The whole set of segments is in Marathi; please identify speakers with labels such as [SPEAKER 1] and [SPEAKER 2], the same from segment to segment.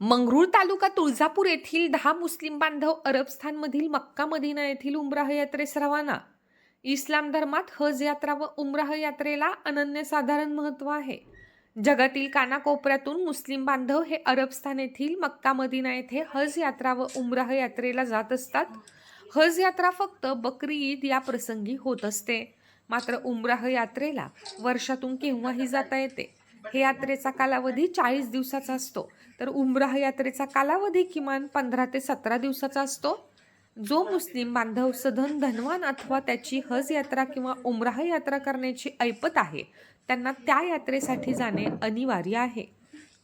[SPEAKER 1] मंगरूळ तालुका तुळजापूर येथील दहा मुस्लिम बांधव अरबस्थानमधील मक्का मदिना येथील उमराह यात्रेस रवाना. इस्लाम धर्मात हज यात्रा व उमराह यात्रेला अनन्यसाधारण महत्त्व आहे. जगातील कानाकोपऱ्यातून मुस्लिम बांधव हे अरबस्थान येथील मक्का मदिना येथे हज यात्रा व उमराह यात्रेला जात असतात. हज यात्रा फक्त बकरी ईद या प्रसंगी होत असते. मात्र उमराह यात्रेला वर्षातून केव्हाही जाता येते. हे यात्रेचा कालावधी चाळीस दिवसाचा असतो. तर उमराह यात्रेचा कालावधी किमान पंधरा ते सतरा दिवसाचा असतो. जो मुस्लिम बांधव सधन धनवान अथवा त्याची हज यात्रा किंवा उमराह यात्रा करण्याची ऐपत आहे त्यांना त्या यात्रेसाठी जाणे अनिवार्य आहे.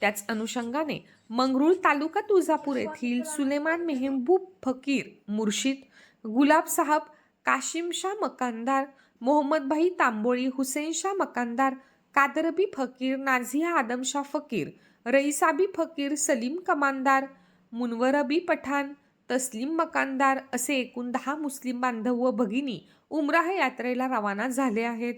[SPEAKER 1] त्याच अनुषंगाने मंगरूळ तालुका तुळजापूर येथील सुलेमान मेहबूब फकीर मुर्शिद गुलाब साहब काशिमशाह मकानदार मोहम्मदभाई तांबोळी हुसेनशाह मकानदार कादरबी फकीर नाझिया आदमशाह फकीर रईसाबी फकीर सलीम कमानदार मुनवरबी पठाण तस्लीम मकानदार असे एकूण दहा मुस्लिम बांधव व भगिनी उमराह यात्रेला रवाना झाले आहेत.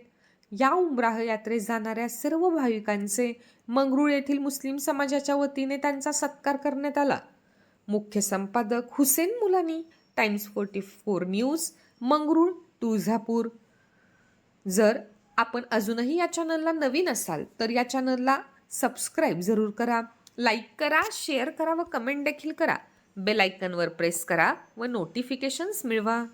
[SPEAKER 1] या उमराह यात्रेत जाणाऱ्या सर्व भाविकांचे मंगरूळ येथील मुस्लिम समाजाच्या वतीने त्यांचा सत्कार करण्यात आला. मुख्य संपादक Hussain Mulani times forty four news Mangrul Tuljapur. जर आपण अजूनही या चॅनलला नवीन असाल तर या चॅनलला सबस्क्राईब जरूर करा लाईक करा शेअर करा व कमेंट देखील करा. बेल आयकनवर प्रेस करा व नोटिफिकेशन्स मिळवा.